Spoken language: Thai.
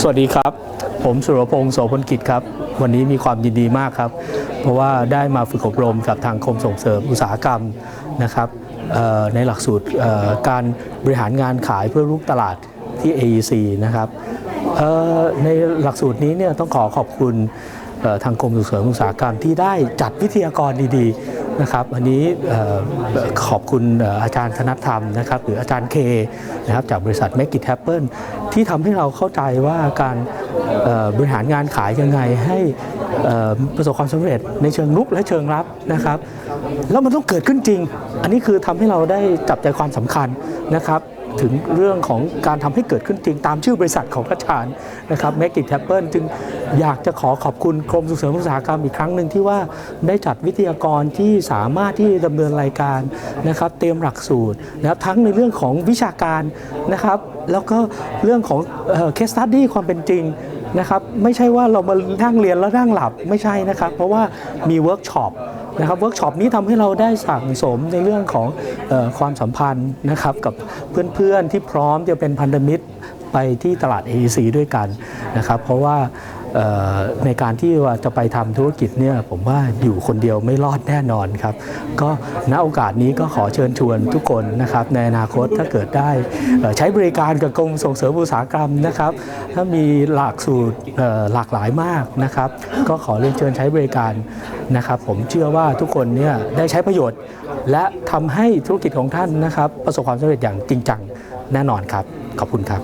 สวัสดีครับ ผมสุรพงศ์โสพลกิจครับ วันนี้มีความยินดีมากครับ เพราะว่าได้มาฝึกอบรมกับทางกรมส่งเสริมอุตสาหกรรมนะครับในหลักสูตรการบริหารงานขายเพื่อรุกตลาดที่ AEC นะครับในหลักสูตรนี้เนี่ยต้องขอขอบคุณทางกรมส่งเสริมอุตสาหกรรมที่ได้จัดวิทยากรดีๆ นะครับอันนี้ขอบคุณอาจารย์ธนธรรมนะครับหรืออาจารย์เคนะครับจากบริษัท Make It Happen ที่ทำให้เราเข้าใจว่าการบริหารงานขายยังไงให้ประสบความสำเร็จในเชิงรุกและเชิงรับนะครับแล้วมันต้องเกิดขึ้นจริง อันนี้คือทำให้เราได้จับใจความสำคัญนะครับถึงเรื่องของการทำให้เกิดขึ้นจริงตามชื่อบริษัทของอาจารย์นะครับ Make It Happen จึง อยากจะขอขอบคุณกรมส่งเสริมอุตสาหกรรมอีกครั้งหนึ่งที่ว่าได้จัดวิทยากรที่สามารถที่ดำเนินรายการนะครับ เตรียมหลักสูตรนะครับทั้งในเรื่องของวิชาการนะครับ แล้วก็เรื่องของเคสตัดดี้ความเป็นจริงนะครับไม่ใช่ว่าเรามานั่งเรียนแล้วนั่งหลับไม่ใช่นะครับ เพราะว่ามีเวิร์กช็อปนะครับเวิร์กช็อปนี้ทำให้เราได้สั่งสมในเรื่องของออความสัมพันธ์นะครับกับเพื่อนๆที่พร้อมจะเป็นพันธมิตรไปที่ตลาด AEC ด้วยกันนะครับ เพราะว่า ในการที่ว่าจะไปทำธุรกิจเนี่ยผมว่าอยู่คนเดียวไม่รอดแน่นอนครับ ก็ณโอกาสนี้ก็ขอเชิญชวนทุกคนนะครับในอนาคตถ้าเกิดได้ใช้บริการกับกรมส่งเสริมอุตสาหกรรมนะครับ ถ้ามีหลักสูตรหลากหลายมากนะครับ ก็ขอเรียนเชิญใช้บริการนะครับ ผมเชื่อว่าทุกคนเนี่ยได้ใช้ประโยชน์ และทำให้ธุรกิจของท่านนะครับ ประสบความสำเร็จอย่างจริงจังแน่นอนครับ ขอบคุณครับ